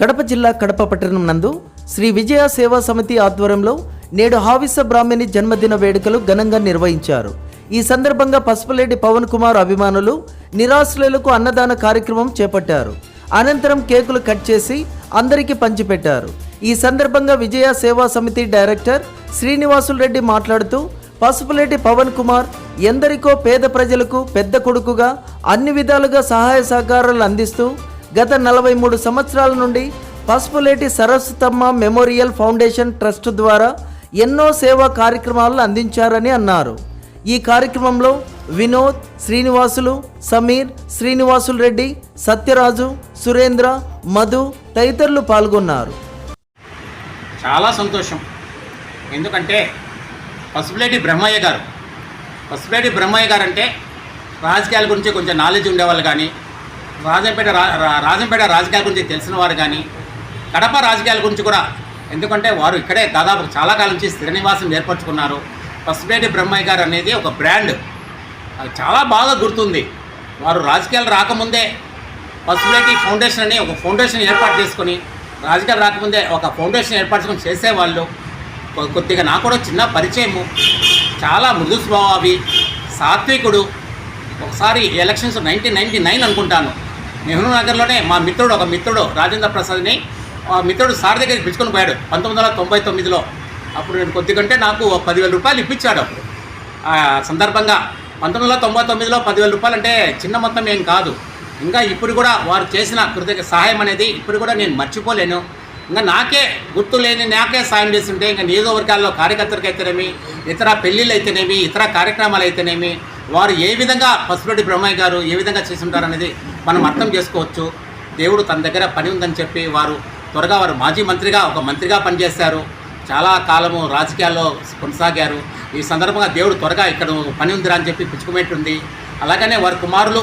కడప జిల్లా కడప పట్టణం నందు శ్రీ విజయ సేవా సమితి ఆధ్వర్యంలో నేడు హావిస బ్రాహ్మణి జన్మదిన వేడుకలు ఘనంగా నిర్వహించారు. ఈ సందర్భంగా పసుపులేటి పవన్ కుమార్ అభిమానులు నిరాశ్రయులకు అన్నదాన కార్యక్రమం చేపట్టారు. అనంతరం కేకులు కట్ చేసి అందరికీ పంచిపెట్టారు. ఈ సందర్భంగా విజయ సేవా సమితి డైరెక్టర్ శ్రీనివాసులు రెడ్డి మాట్లాడుతూ పసుపులేటి పవన్ కుమార్ ఎందరికో పేద ప్రజలకు పెద్ద కొడుకుగా అన్ని విధాలుగా సహాయ సహకారాలు అందిస్తూ గత నలభై మూడు సంవత్సరాల నుండి Pasupuleti Saraswatamma memorial foundation trust ద్వారా ఎన్నో సేవా కార్యక్రమాలు అందించారని అన్నారు. ఈ కార్యక్రమంలో వినోద్ శ్రీనివాసులు సమీర్ శ్రీనివాసులు రెడ్డి సత్యరాజు సురేంద్ర మధు తదితరులు పాల్గొన్నారు. చాలా సంతోషం. ఎందుకంటే పసుపులేటి బ్రహ్మయ్య గారు పసుపులేటి బ్రహ్మయ్య గారు అంటే రాజకీయాల గురించి కొంచెం నాలెడ్జ్ ఉండేవాళ్ళు కానీ రాజంపేట రా రా- రాజంపేట రాజకీయాల గురించి తెలిసిన వారు కానీ కడప రాజకీయాల గురించి కూడా ఎందుకంటే వారు ఇక్కడే దాదాపు చాలా కాలం నుంచి స్థిర నివాసం ఏర్పరచుకున్నారు. పసిపేటి బ్రహ్మయ్య గారు అనేది ఒక బ్రాండ్. అది చాలా బాగా గుర్తుంది. వారు రాజకీయాలు రాకముందే పసుపులేటి ఫౌండేషన్ అని ఒక ఫౌండేషన్ ఏర్పాటు చేసుకొని రాజకీయాలు రాకముందే ఒక ఫౌండేషన్ ఏర్పరచుకొని చేసేవాళ్ళు. కొద్దిగా నాకు కూడా చిన్న పరిచయము. చాలా మృదు స్వభావి సాత్వికుడు. ఒకసారి ఎలక్షన్స్ నైన్టీన్ నైన్టీ నైన్ అనుకుంటాను. నెహ్రూ నగర్లోనే మా మిత్రుడు ఒక మిత్రుడు రాజేంద్ర ప్రసాద్ని ఆ మిత్రుడు సార్ దగ్గరికి పిలుచుకొని పోయాడు. పంతొమ్మిది వందల తొంభై తొమ్మిదిలో. అప్పుడు నేను కొద్దిగంటే నాకు పదివేల రూపాయలు ఇప్పించాడు అప్పుడు. ఆ సందర్భంగా పంతొమ్మిది వందల తొంభై తొమ్మిదిలో పదివేల రూపాయలు అంటే చిన్న మొత్తం ఏం కాదు. ఇంకా ఇప్పుడు కూడా వారు చేసిన కృతజ్ఞ సహాయం అనేది ఇప్పుడు కూడా నేను మర్చిపోలేను. ఇంకా నాకే గుర్తు లేని నాకే సాయం చేస్తుంటే ఇంకా నియోజకవర్గాల్లో కార్యకర్తలకు అయితేనేమి ఇతర పెళ్ళిళ్ళు అయితేనేమి ఇతర కార్యక్రమాలు అయితేనేమి వారు ఏ విధంగా పసుపురెడ్డి బ్రహ్మయ్య గారు ఏ విధంగా చేసి ఉంటారనేది మనం అర్థం చేసుకోవచ్చు. దేవుడు తన దగ్గర పని ఉందని చెప్పి వారు త్వరగా వారు మాజీ మంత్రిగా ఒక మంత్రిగా పనిచేశారు. చాలా కాలము రాజకీయాల్లో కొనసాగారు. ఈ సందర్భంగా దేవుడు త్వరగా ఇక్కడ పని ఉందిరా అని చెప్పి పిచ్చుకుపెట్టింది అలాగనే వారి కుమారులు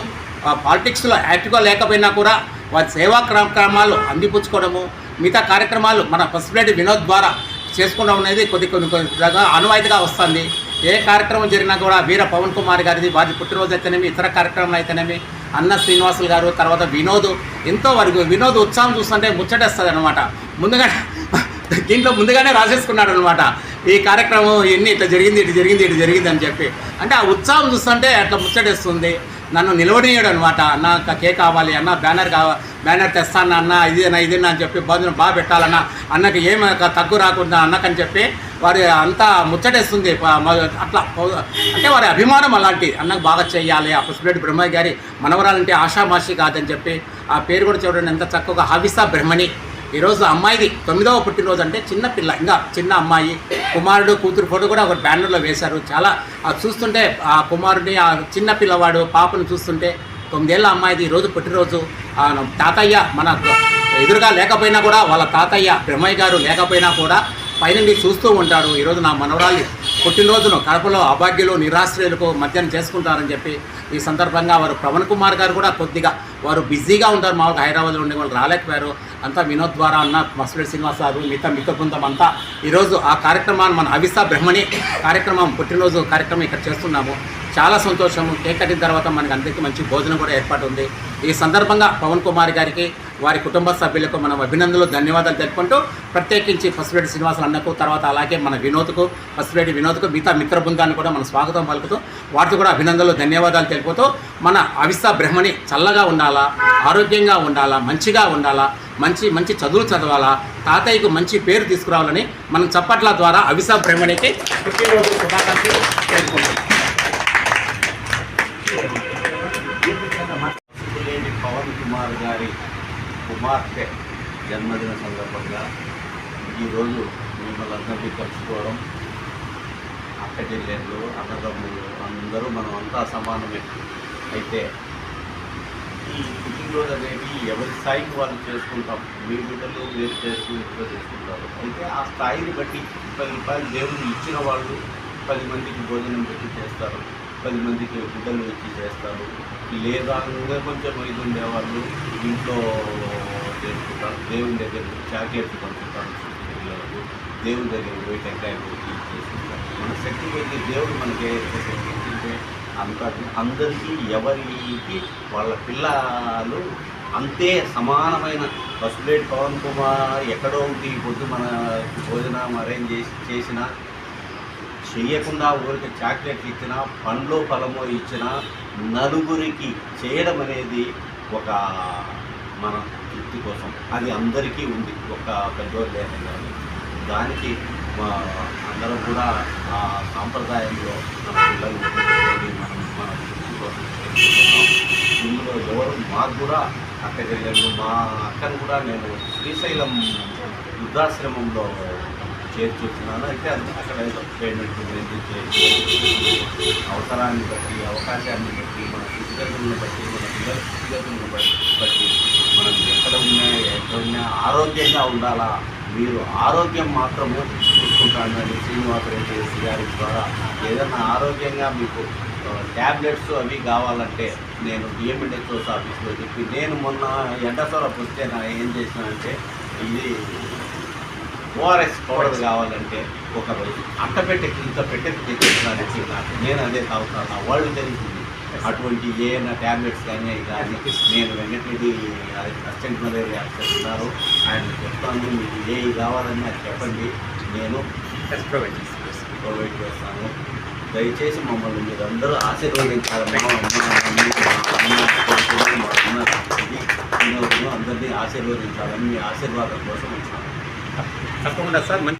పాలిటిక్స్లో యాక్టివ్గా లేకపోయినా కూడా వారి సేవా కార్యక్రమాలు అందిపుచ్చుకోవడము మిగతా కార్యక్రమాలు మన పసుపులేటి వినోద్ ద్వారా చేసుకోవడం అనేది కొద్ది కొన్ని కొద్దిగా అనువాయితీగా వస్తుంది. ఏ కార్యక్రమం జరిగినా కూడా వీర పవన్ కుమార్ గారిది వారి పుట్టినరోజు అయితేనేమి ఇతర కార్యక్రమాలు అయితేనేమి అన్న శ్రీనివాసులు గారు తర్వాత వినోద్ ఎంతో వరకు వినోద్ ఉత్సాహం చూస్తుంటే ముచ్చటేస్తుంది అనమాట ముందుగా దీంట్లో ముందుగానే రాసేసుకున్నాడు అనమాట ఈ కార్యక్రమం ఎన్ని ఇట్లా జరిగింది ఇటు జరిగింది ఇటు జరిగింది అని చెప్పి. అంటే ఆ ఉత్సాహం చూస్తుంటే అట్లా ముచ్చటేస్తుంది. నన్ను నిలవనీయడు అనమాట అన్న కేక్ కావాలి అన్న బ్యానర్ కావాలి బ్యానర్ తెస్తాను అన్న ఇదేనా ఇదేనా అని చెప్పి భోజనం బాగా పెట్టాలన్న అన్నకి ఏమి తగ్గు రాకుండా అన్నకని చెప్పి వారి అంతా ముచ్చటేస్తుంది. అట్లా అంటే వారి అభిమానం అలాంటి అన్నకు బాగా చేయాలి. ఆ పుష్పరెడ్డి బ్రహ్మయ్య గారి మనవరాలంటే ఆషామాషి కాదని చెప్పి ఆ పేరు కూడా చూడండి. ఎంత చక్కగా హవిసా బ్రహ్మణి. ఈరోజు అమ్మాయిది తొమ్మిదవ పుట్టినరోజు అంటే చిన్న పిల్ల. ఇంకా చిన్న అమ్మాయి. కుమారుడు కూతురు ఫోటో కూడా ఒక బ్యానర్లో వేశారు. చాలా అది చూస్తుంటే ఆ కుమారుడిని ఆ చిన్న పిల్లవాడు పాపను చూస్తుంటే తొమ్మిదేళ్ళ అమ్మాయిది ఈరోజు పుట్టినరోజు. తాతయ్య మన ఎదురుగా లేకపోయినా కూడా వాళ్ళ తాతయ్య బ్రహ్మయ్య గారు లేకపోయినా కూడా పైనుండి చూస్తూ ఉంటాడు ఈరోజు నా మనవరాలి పుట్టినరోజును కడపలో అభాగ్యులు నిరాశ్రయులకు మధ్యాహ్నం చేసుకుంటారని చెప్పి ఈ సందర్భంగా వారు పవన్ కుమార్ గారు కూడా కొద్దిగా వారు బిజీగా ఉంటారు. మామూలుగా హైదరాబాద్లో ఉండే వాళ్ళు రాలేకపోయారు. అంతా వినోద్ ద్వారా అన్న మసుడి శ్రీనివాస్ గారు మిగతా మిగతా బృందం అంతా ఈరోజు ఆ కార్యక్రమాన్ని మన అవిసా బ్రహ్మణి కార్యక్రమం పుట్టినరోజు కార్యక్రమం ఇక్కడ చేస్తున్నాము. చాలా సంతోషము. కేక్ కట్టిన తర్వాత మనకి అందరికీ మంచి భోజనం కూడా ఏర్పాటు ఉంది. ఈ సందర్భంగా పవన్ కుమార్ గారికి వారి కుటుంబ సభ్యులకు మనం అభినందనలు ధన్యవాదాలు తెలుపుకుంటూ ప్రత్యేకించి పసిరెడ్డి శ్రీనివాసులు అన్నకు తర్వాత అలాగే మన వినోద్కు పసిరెడ్డి వినోద్కు మిగతా మిత్ర బృందాన్ని కూడా మనం స్వాగతం పలుకుతూ వారికి కూడా అభినందనలు ధన్యవాదాలు తెలుపుతూ మన అవిస బ్రహ్మణి చల్లగా ఉండాలా ఆరోగ్యంగా ఉండాలా మంచిగా ఉండాలా మంచి మంచి చదువులు చదవాలా తాతయ్యకు మంచి పేరు తీసుకురావాలని మనం చప్పట్ల ద్వారా అవిసా బ్రహ్మణికి పుట్టినరోజు శుభాకాంక్షలు తెలుపుకుంటున్నాం లేని పవన్ కుమార్ గారి కుమార్తె జన్మదిన సందర్భంగా ఈరోజు మిమ్మల్ని అందరినీ కలుసుకోవడం అక్క చెల్లెళ్ళు అన్నదమ్ములు అందరూ మనం అంతా సమానమే. అయితే ఈ పుట్టినరోజు అనేది ఎవరి స్థాయికి వాళ్ళు చేసుకుంటాం మీ బిడ్డలు మీరు చేసుకుని ఇంట్లో చేసుకుంటారు? అయితే ఆ స్థాయిని బట్టి పది రూపాయలు దేవుడు ఇచ్చిన వాళ్ళు పది మందికి భోజనం పెట్టి చేస్తారు పది మందికి గుడ్డలు వచ్చి చేస్తారు. లేదా ఇంకా కొంచెం ఇది ఉండేవాళ్ళు ఇంట్లో చేసుకుంటారు దేవుని దగ్గర చాకెట్లు పంచుతారు పిల్లలకు. దేవుని దగ్గర పోయి టెంకాయ పోయి చేసుకుంటారు మన శక్తి అయితే దేవుడు మనకి ఏదైతే శక్తి ఇచ్చింటే అందరికీ ఎవరికి వాళ్ళ పిల్లలు అంతే సమానమైన ఫస్ట్ ప్లేట్ పవన్ కుమార్ ఎక్కడో ఉంది పొద్దు మన భోజనం అరేంజ్ చేసి చేసిన చేయకుండా ఊరికి చాక్లెట్లు ఇచ్చినా పండ్లు ఫలమో ఇచ్చినా నలుగురికి చేయడం అనేది ఒక మనం తృప్తి కోసం. అది అందరికీ ఉంది. ఒక పెద్దోళ్ళు లేకుండా కానీ. దానికి మా అందరం కూడా ఆ సాంప్రదాయంలో మన పిల్లలు మనం మన తృప్తి కోసం ఇందులో ఎవరు మాకు కూడా అక్క చెల్లెళ్ళు మా అక్కను కూడా నేను శ్రీశైలం వృద్ధాశ్రమంలో చేర్చుతున్నాను అయితే అది అక్కడ పేమెంట్ గురించి చేసి అవసరాన్ని బట్టి అవకాశాన్ని బట్టి మన స్థితిగతులను బట్టి మన పిల్లల స్థితిగతులను బట్టి బట్టి మనం ఎక్కడ ఉన్నా ఎక్కడ ఉన్నా ఆరోగ్యంగా ఉండాలా? మీరు ఆరోగ్యం మాత్రమే చూసుకుంటానని శ్రీనివాసరెడ్డి గారి ద్వారా ఏదైనా ఆరోగ్యంగా మీకు ట్యాబ్లెట్స్ అవి కావాలంటే నేను డిఎంఎన్హెచ్ఓస్ ఆఫీస్లో చెప్పి నేను మొన్న ఎండసొరపు వస్తే నా ఏం చేసినానంటే ఇది ఓఆర్ఎస్ పౌడర్ కావాలంటే ఒక రోజు అట్ట ఇంత పెట్టే తెచ్చేసినాను నాకు నేను అదే తాగుతాను. నా వాళ్ళు తెలిసింది. అటువంటి ఏమైనా ట్యాబ్లెట్స్ కానీ కానీ నేను వెంకటరెడ్డి అసిస్టెంట్ మలేరియా ఆఫీసర్ ఉన్నారు ఆయన చెప్తాను మీకు ఏ కావాలని నాకు చెప్పండి నేను ప్రొవైడ్ చేస్తాను దయచేసి మమ్మల్ని మీరు అందరూ ఆశీర్వదించాలని అందరినీ ఆశీర్వదించాలని మీ ఆశీర్వాదం కోసం వచ్చాను తప్పకుండా సార్